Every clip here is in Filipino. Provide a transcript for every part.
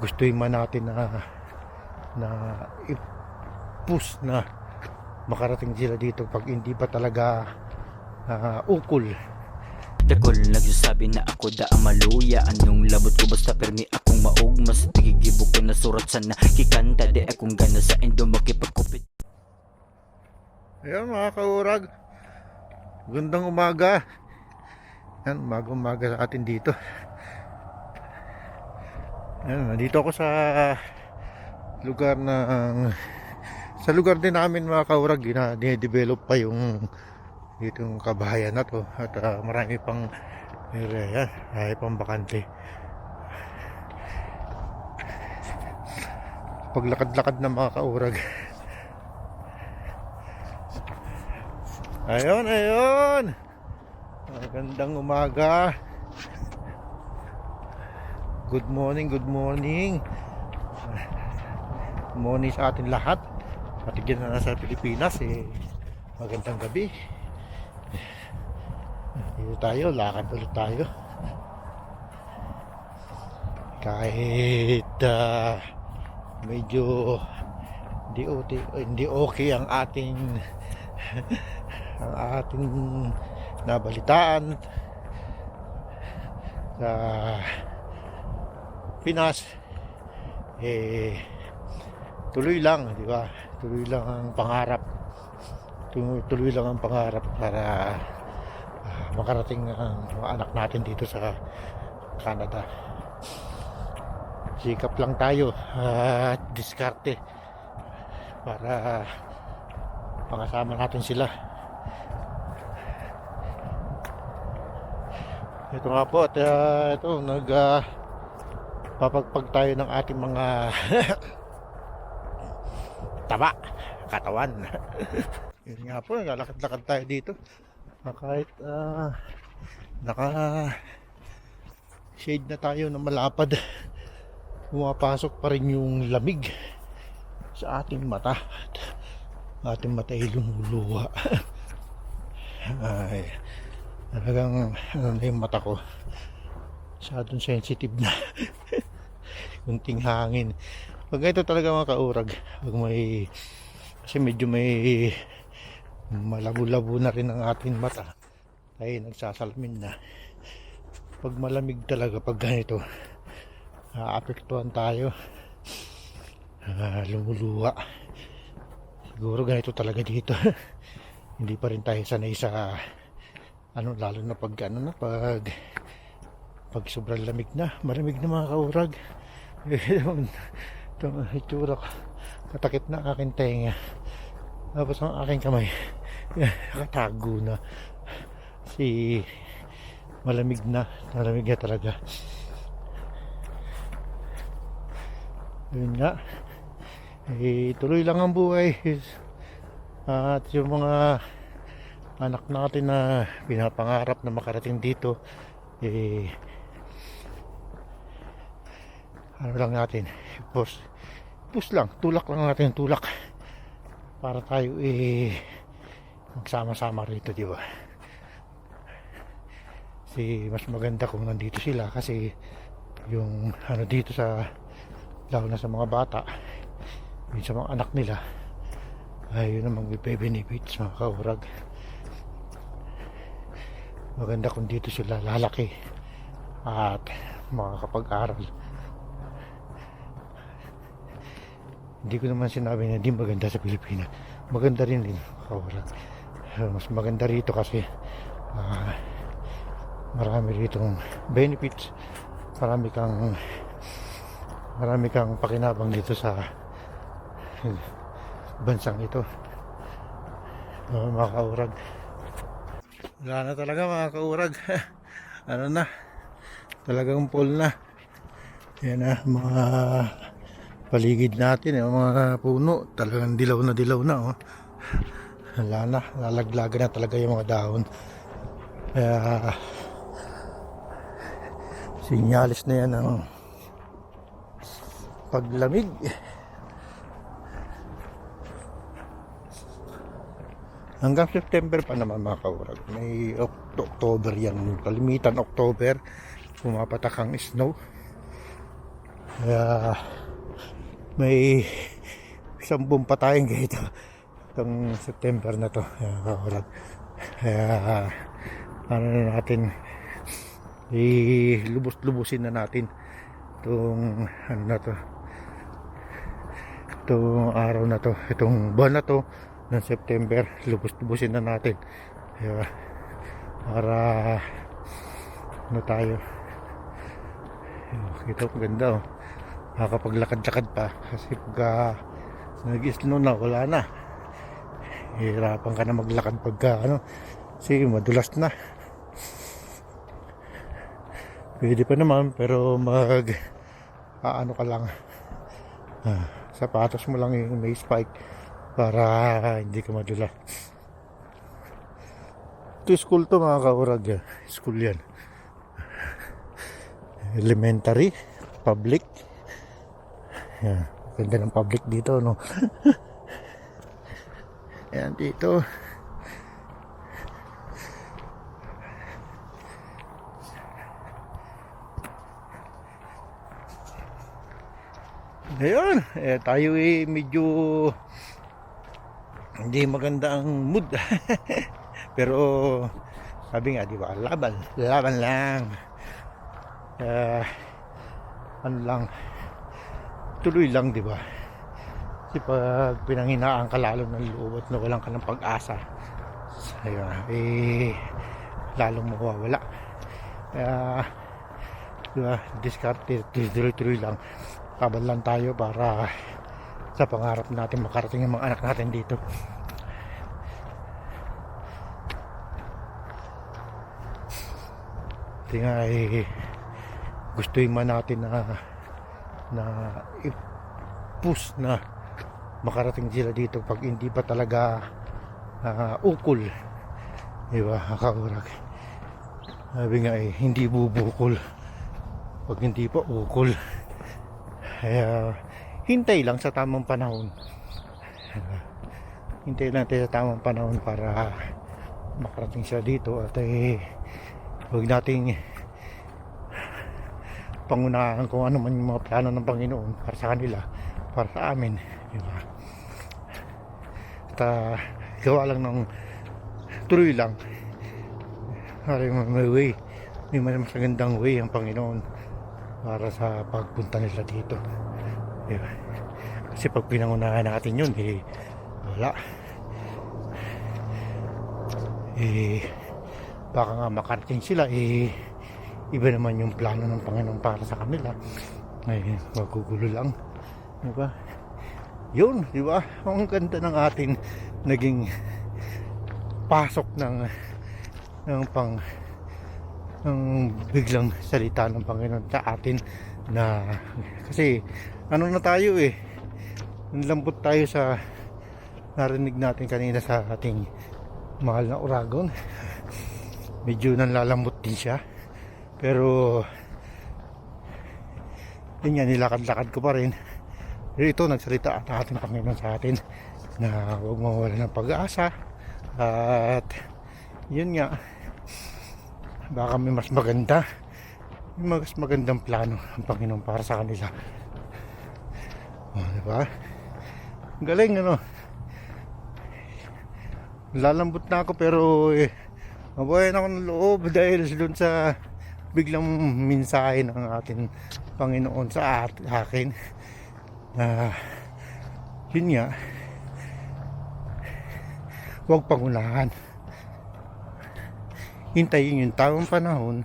gustuin man natin na na i-push na makarating sila dito pag hindi pa talaga ah, ukol Dakol nagsasabi na ako da ang maluya Anong labot ko basta permi akong maog Mas tigigibok ko na surat sa nakikanta Di akong gana sa endo makipagkupit Ayan mga kaurag. Gandang umaga. Yan, umaga umaga sa atin dito. Ayan, nandito ako sa lugar ng sa lugar din namin mga kaurag na dinedevelop pa yung dito yung kabahayan na to at ah, marami pang area marami pang bakante paglakad-lakad ng mga kaurag Ayun, ayun. Magandang umaga. Good morning, good morning. Morning sa atin lahat. Patigyan na nasa Pilipinas eh. Magandang gabi. Dito tayo, lakad ulit tayo. Kahit ah, medyo hindi okay, hindi okay ang ating ang ating nabalitaan sa Pinas eh tuloy lang di ba? Tuloy lang ang pangarap. Tu- tuloy lang ang pangarap para ah, makarating ang mga anak natin dito sa Canada. Sikap lang tayo at diskarte para pangasama natin sila. Ito nga po at uh, ito nag ah, papagpag tayo ng ating mga taba, katawan. Yun nga po, naglalakad-lakad tayo dito. Ah, Kahit ah, naka shade na tayo na malapad, pumapasok pa rin yung lamig sa ating mata. Ating mata ay lumuluwa. Ay, talagang ano na yung mata ko masyadong sensitive na kunting hangin. Pag ito talaga mga kaurag pag may kasi medyo may malabo-labo na rin ang ating mata ay nagsasalamin na. Pag malamig talaga pag ganito aapektuhan tayo. Ah, lumuluwa. Siguro ganito talaga dito. Hindi pa rin tayo sanay sa ano lalo na pag ano na pag pag sobrang lamig na malamig na mga kaurag ito ang itsura ko. Katakit na aking tenga. Tapos ang aking kamay. Nakatago na. Si malamig na. Malamig na talaga. Yun nga. Eh, tuloy lang ang buhay. At yung mga anak natin na pinapangarap na makarating dito eh ano lang natin? Push push lang. Tulak lang natin tulak. Para tayo eh magsama-sama rito di ba? Kasi mas maganda kung nandito sila kasi yung ano dito sa lalo na sa mga bata yung sa mga anak nila ay yun ang mga benefits mga kaurag. Maganda kung dito sila lalaki at makakapag-aral hindi ko naman sinabi na di maganda sa Pilipinas. Maganda rin din. Kaurag mas maganda rito kasi ah, marami rito benefits. Marami kang marami kang pakinabang dito sa bansang ito. Uh, mga kaurag. Wala na talaga mga kaurag. Ano na? Talagang full na. Yan na mga paligid natin yung mga puno talagang dilaw na dilaw na oh. wala na lalaglagan na talaga yung mga dahon kaya sinyalis na yan ng paglamig Hanggang September pa naman mga kaurag. May Oct- October yan. Kalimitan October. Pumapatak ang snow. Kaya may isang buwan pa tayong ganito. Itong September na to. Kaya kaurag kaya ano na natin ilubos-lubusin na natin itong ano na to itong araw na to itong buwan na to ng September. Lubos-lubusin na natin. Kaya para ano tayo? Ayun, kita ko ganda oh nakakapaglakad-lakad pa. Kasi pagka nag-snow na wala na. Hirapan ka na maglakad pagka ano. Kasi madulas na. Pwede pa naman pero mag aano ka lang. Ah, sapatos mo lang yung may spike para hindi ka madulas ito school to mga kaurag. School yan. Elementary public yan ganda ng public dito no yan dito Ngayon, eh, tayo eh medyo hindi maganda ang mood. Pero sabi nga, di ba, laban, laban lang. Eh, ano lang, tuloy lang, di ba? Kasi pag pinanghinaan ka lalo ng loob at nawalan ka ng pag-asa, ayun, eh, lalong mawawala. Kaya, di ba, diskarte, tuloy-tuloy lang. Laban lang tayo para sa pangarap natin makarating yung mga anak natin dito. Kasi nga eh, gustuin man natin na na i-push na makarating sila dito pag hindi pa talaga ah, ukol. Di ba, kaurag. Sabi nga eh, hindi bubukol pag hindi pa ukol. Kaya hintay lang sa tamang panahon. hintay lang tayo sa tamang panahon para makarating siya dito at eh, huwag nating pangunahan kung ano man yung mga plano ng Panginoon para sa kanila, para sa amin. Di ba? At ah, gawa lang ng tuloy lang. Para may, way. May mas magandang way ang Panginoon para sa pagpunta nila dito. Di? Kasi pag pinangunahan natin yun, eh, wala. Eh, baka nga makarating sila, eh, iba naman yung plano ng Panginoon para sa kanila. Eh, magugulo lang. Di ba? Yun, di ba? Ang ganda ng ating naging pasok ng ng pang ng biglang salita ng Panginoon sa atin na kasi ano na tayo eh nalambot tayo sa narinig natin kanina sa ating mahal na uragon medyo nanlalambot din siya pero yun nga nilakad-lakad ko pa rin. Pero ito nagsalita at ating Panginoon sa atin na huwag mawala ng pag-asa. At yun nga baka may mas maganda may mas magandang plano ang Panginoon para sa kanila. O, diba? galing ano? Lalambot na ako pero eh, mabuhayan ako ng loob dahil dun sa biglang mensahe ng ating Panginoon sa at, akin na yun nga huwag pangunahan hintayin yung tamang panahon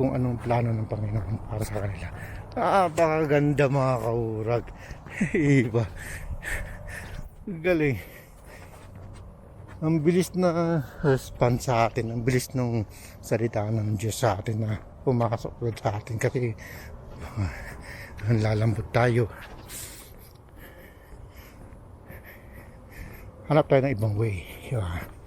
kung anong plano ng Panginoon para sa kanila. Ah, pakaganda mga kaurag. Iba. Galing. Ang bilis na response sa atin, ang bilis ng salita ng Diyos sa atin na pumasok sa atin kasi ang lalambot tayo. Hanap tayo ng ibang way. Yeah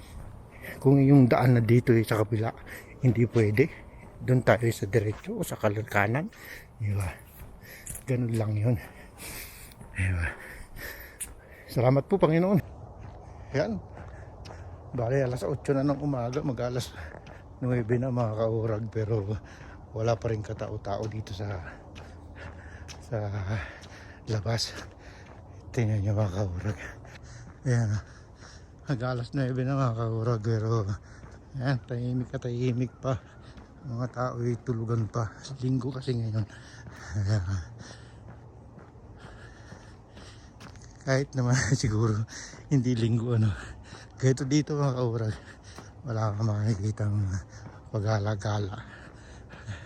kung yung daan na dito eh, sa kabila hindi pwede. Doon tayo sa diretso o sa kanan di ba? Ganun lang yun di ba? Salamat po Panginoon. Yan bali alas 8 na ng umaga mag alas 9 na mga kaurag pero wala pa rin katao-tao dito sa sa labas. Tingnan nyo mga kaurag. Ayan. Hag alas 9 na mga kaurag pero ayan, tahimik ka tahimik pa. Mga tao ay tulugan pa. Linggo kasi ngayon. Ayan. Kahit naman siguro hindi linggo ano. Kahit dito mga kaurag, wala kang makikitang pag-alagala.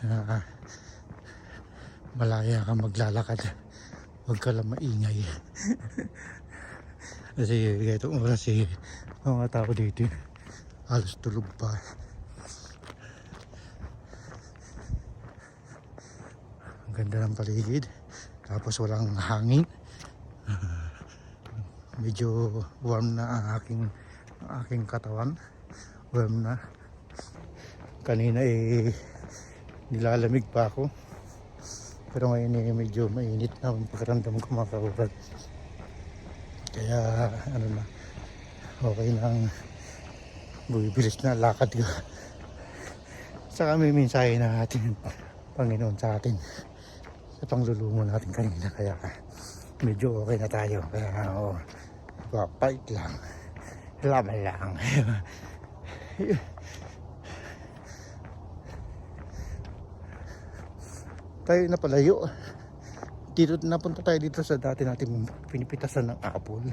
Ah, malaya ka maglalakad. Huwag ka lang maingay. Kasi itong oras eh, mga tao dito halos tulog pa. Ang ganda ng paligid. Tapos walang hangin. Medyo warm na ang aking, ang aking katawan. Warm na. Kanina eh nilalamig pa ako. Pero ngayon eh medyo mainit na ang pakiramdam ko mga kaurag. Kaya ano na, okay nang bumibilis na lakad ko. Saka may mensahe na ating Panginoon sa atin sa panglulumo natin kanina. Kaya medyo okay na tayo. Kaya oh, fight lang. Laban lang. tayo na palayo. Dito napunta tayo dito sa dati nating pinipitasan ng apple.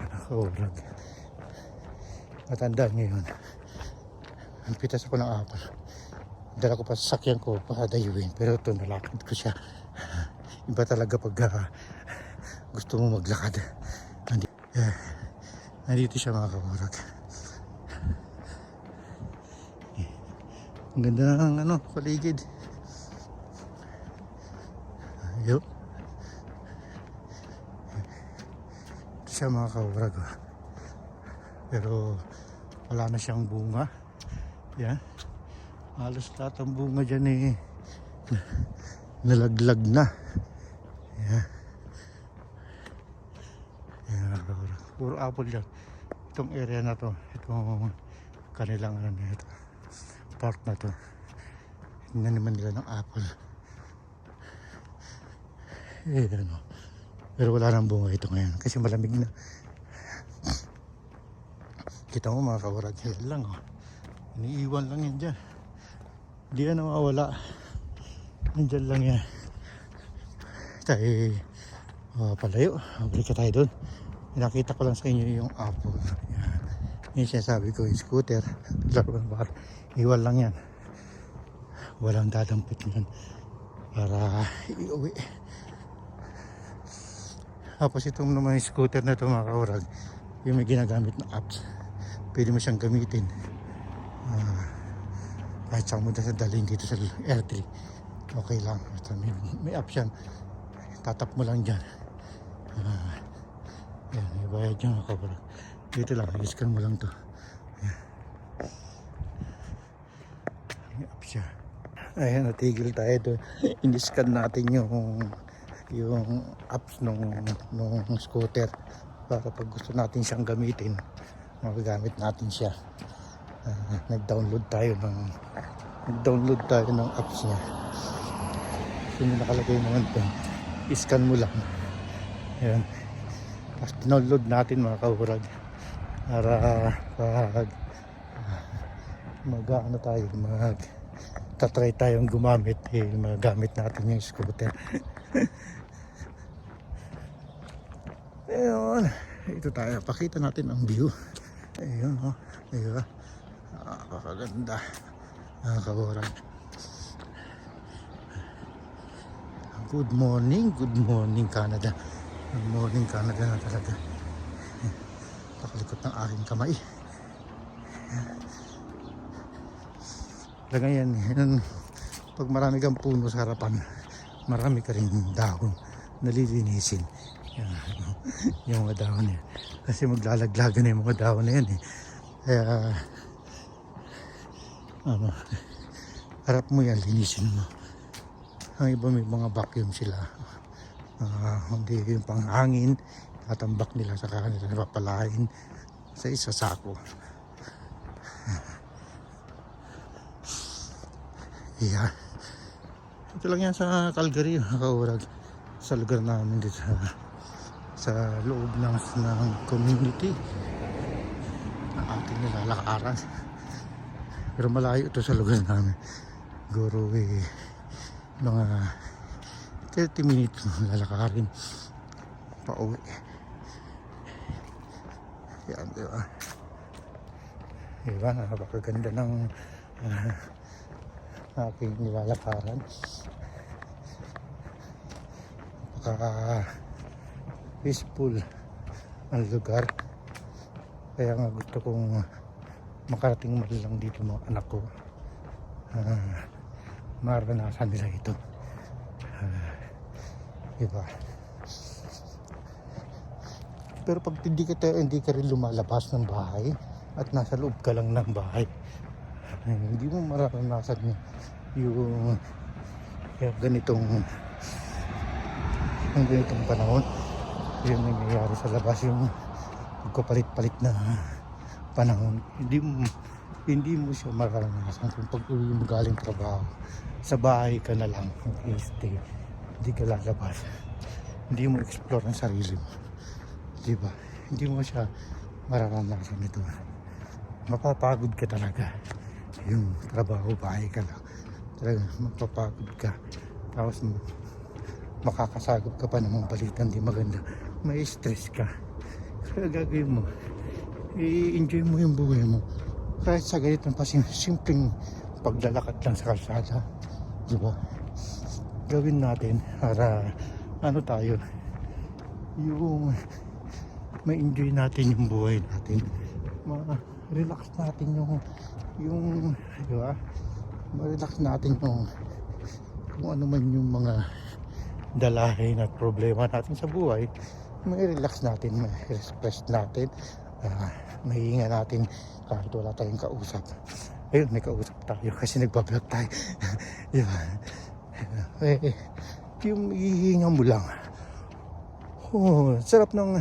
Nakakaurag. Matanda ngayon. Ang pitas ako ng apple. Dala ko pa sa sakyan ko para dayuin. Pero ito nalakad ko siya. Iba talaga pag ah, gusto mo maglakad. Nandito, eh, nandito siya mga kaurag. Ang ganda ng ano, paligid. Ayun. Ito siya mga kaurag. oh. Pero wala na siyang bunga. Yan. Halos lahat ng bunga dyan eh nalaglag na. Yan. Yan. Puro apple yan. Itong area na to. Itong kanilang ano na ito. Park na to. Naniman nila ng apple. Eh, ano. Pero wala nang bunga ito ngayon kasi malamig na. Kita mo mga kawarag, lang oh. Iniiwan lang yan dyan. Hindi yan nawawala. Nandyan lang yan. Tayo uh, palayo. Balik ka tayo doon. Nakita ko lang sa inyo yung apple. Yung sinasabi ko, yung scooter. Laruan bakit. Iwan lang yan. Walang dadampot yan. Para iuwi. Tapos itong naman yung scooter na ito mga kaurag, yung may ginagamit na apps. Pwede mo siyang gamitin. Ah, kahit saan mo na dalhin dito sa R3. Okay lang. Basta may, may app yan. Tatap mo lang dyan. Ah, yan, may bayad yung mga kaurag. Dito lang, i-scan mo lang to. Yan. May app siya. Ayan, natigil tayo doon. In-scan natin yung yung apps nung, nung scooter para pag gusto natin siyang gamitin magagamit natin siya Ah, nag-download tayo ng nag-download tayo ng apps niya so may nakalagay naman ito iscan mo lang ayan tapos download natin mga kaurag para pag mag ano tayo mag tatry tayong gumamit eh, magamit natin yung scooter Ayun. Ito tayo. Pakita natin ang view. Ayun, oh. Diba? Nakakaganda. Nakakaboran. Good morning. Good morning, Canada. Good morning, Canada na talaga. Pakalikot ng aking kamay. Talaga yan. yan. Pag marami kang puno sa harapan, marami ka rin dahon nalilinisin. Yan, yung mga dahon yan. Kasi maglalaglagan na yung mga dahon na yan eh. Kaya, ano, harap mo yan, linisin mo. Ang iba may mga vacuum sila. Ah, hindi yung panghangin, tatambak nila sa kanila, napapalain sa isa sako. Yeah. Ito lang yan sa Calgary, kaurag. sa lugar namin dito sa, sa loob ng, ng community na ating nilalakaran. Pero malayo ito sa lugar namin. Siguro eh, mga 30 minutes lalakarin pa uwi. Yan, di ba? Diba, napakaganda ng ah, aking nilalakaran. Napaka peaceful ang lugar. Kaya nga gusto kong makarating man lang dito mga anak ko. Ah, maranasan nila ito. Ah, diba? Pero pag hindi ka, tayo- hindi ka rin lumalabas ng bahay at nasa loob ka lang ng bahay, ay, hindi mo mararanasan yung, yung ganitong yung ganitong panahon. Yung nangyayari sa labas, yung pagkapalit-palit na panahon. Hindi mo, hindi mo siya mararanasan kung pag uwi mo galing trabaho. Sa bahay ka na lang, mag-stay. Hindi ka lalabas. Hindi mo explore ang sarili mo. Di ba? Hindi mo siya mararanasan ito. Mapapagod ka talaga. Yung trabaho, bahay ka lang. Talaga, mapapagod ka. Tapos makakasagap ka pa ng mga balitang di maganda. May stress ka. Kaya gagawin mo, i-enjoy mo yung buhay mo. Kahit sa ganitong pasim, simpleng paglalakad lang sa kalsada. Di ba? Gawin natin para ano tayo, yung may enjoy natin yung buhay natin. Ma-relax natin yung yung di ba? Ma-relax natin yung kung ano man yung mga dalahin at problema natin sa buhay, may relax natin, may express natin, uh, mahinga natin kahit wala tayong kausap. Ayun, may kausap tayo kasi nagbablog tayo. Ba? Eh, yung hihinga mo lang. Oh, sarap ng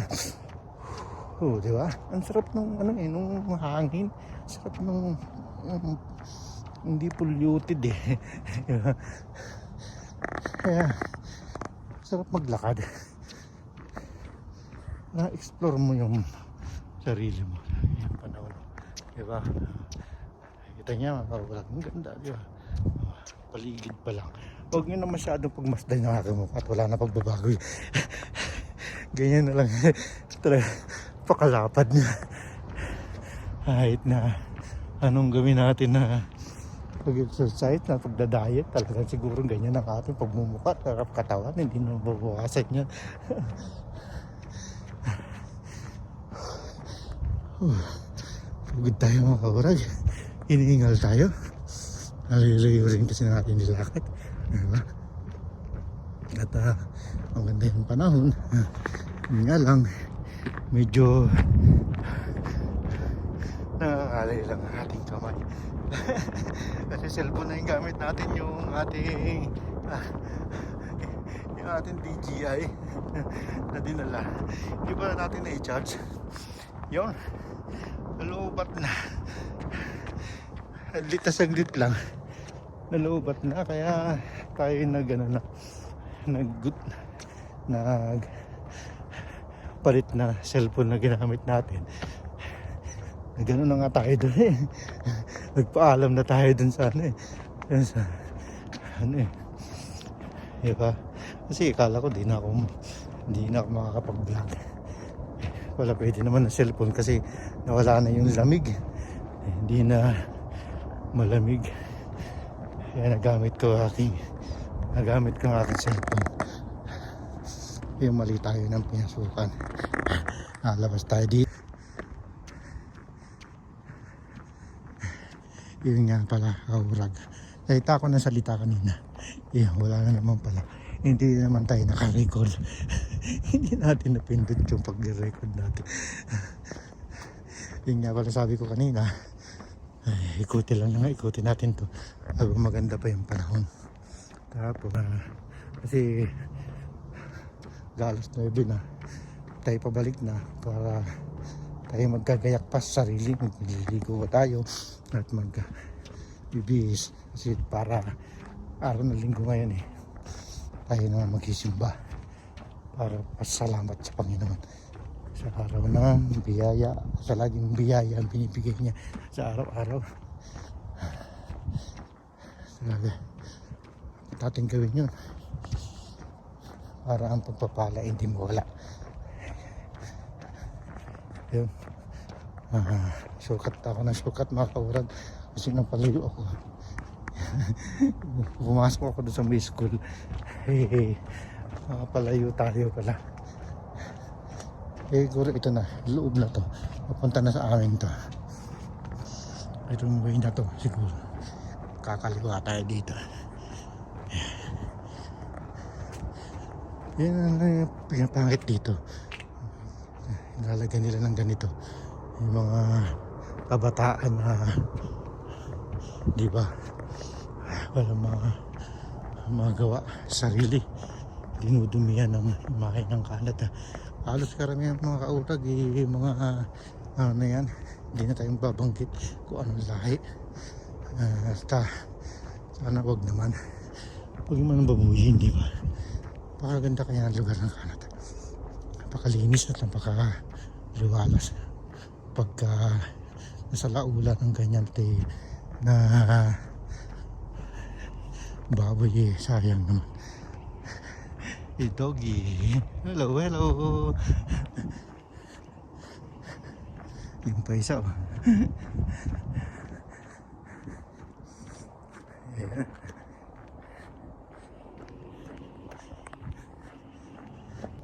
Oh, di ba? Ang sarap ng ano eh, nung hangin. Sarap ng um, hindi polluted eh. Di ba? Kaya sarap maglakad. Na-explore mo yung sarili mo. Yung panahon. Di ba? Kita niya, makawalag. Ang ganda, di ba? Paligid pa lang. Huwag nyo na masyadong pagmasdan ng aking mukha at wala na pagbabago. Ganyan na lang. Talaga, pakalapad niya. Kahit na anong gawin natin na pag-exercise na pagda-diet talagang siguro ganyan ang ating pagmumukha at katawan hindi na mabawasan yan pagod tayo mga kaurag. Iniingal tayo. Nalilayo rin kasi natin nilakad diba? at ah, ang ganda yung panahon. Nga lang medyo nangangalay lang ang ating kamay. Kasi cellphone na yung gamit natin yung ating ah, yung ating DJI na dinala. Hindi pa natin na i-charge. Yun. Nalubat na. Litas saglit lang. Nalubat na. Kaya tayo nag ano na nag good nag palit na cellphone na ginamit natin Ganun na nga tayo doon eh. Nagpaalam na tayo doon sa ano eh. Dun sa ano eh. Diba? Kasi akala ko di na ako di na ako makakapag-vlog. Wala pwede naman ng cellphone kasi nawala na yung lamig. Hindi na malamig. Kaya nagamit ko aking nagamit ko ang aking cellphone. Yung mali tayo ng pinasukan. Nalabas tayo dito. Yun nga pala, kaurag. Nakita ko ng salita kanina. Eh, wala na naman pala. Hindi naman tayo naka-record. Hindi natin napindot yung pag-record natin. Yun nga pala sabi ko kanina. Ay, ikutin lang nga, ikutin natin to. Habang maganda pa yung panahon. Tapos, ah, kasi galas 9 na. Tayo pabalik na para tayo magkagayak pa sa sarili. Magliligo tayo? At mag bibihis kasi para araw ng linggo ngayon eh. Tayo na magsisimba para pasalamat sa Panginoon. Sa araw ng biyaya sa laging biyaya ang binibigay niya sa araw-araw. Talaga. Natin gawin yun para ang pagpapala hindi mawala. Yun. Ah, sukat ako ng sukat mga kaurag. Kasi napalayo ako. Pumasok ako doon sa may school. Eh, makapalayo tayo pala. Eh siguro ito na. Loob na to. Papunta na sa amin to. Itong way na to siguro. Kakaliwa tayo dito yan ang uh, pinapangit dito. Nilalagyan nila ng ganito. Yung mga kabataan na di ba? Walang mga magawa sarili. Dinudumihan ng imahe ng kalat ha. halos karamihan mga kaurag eh, mga ano na yan hindi na tayong babanggit kung anong lahi. Ah, basta sana wag naman. Huwag naman babuyin di ba napakaganda kaya ang lugar ng Canada napakalinis at napakaliwalas. Pagka nasa laulan ng ganyan te, na baboy eh sayang naman eh doggy. Hello hello. Yung pa isa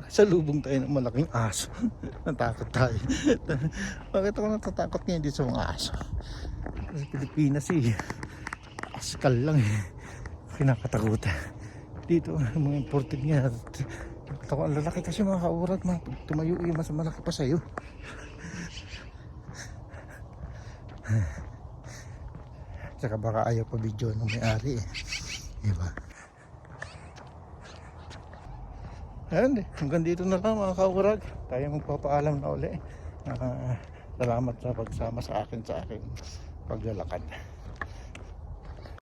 Sa lubong tayo ng malaking aso. Natakot tayo. Bakit ako natatakot ngayon dito sa mga aso? Sa Pilipinas eh. Askal lang eh. Kinakatakutan. Dito, mga imported nga. Ako, ang lalaki kasi mga kaurag. Mga, tumayo yung mas malaki pa sa'yo. Tsaka baka ayaw pa video ng may-ari eh. Diba? Ayan, hanggang dito na lang mga kaurag. Tayo magpapaalam na uli. Ah, salamat sa pagsama sa akin sa aking paglalakad.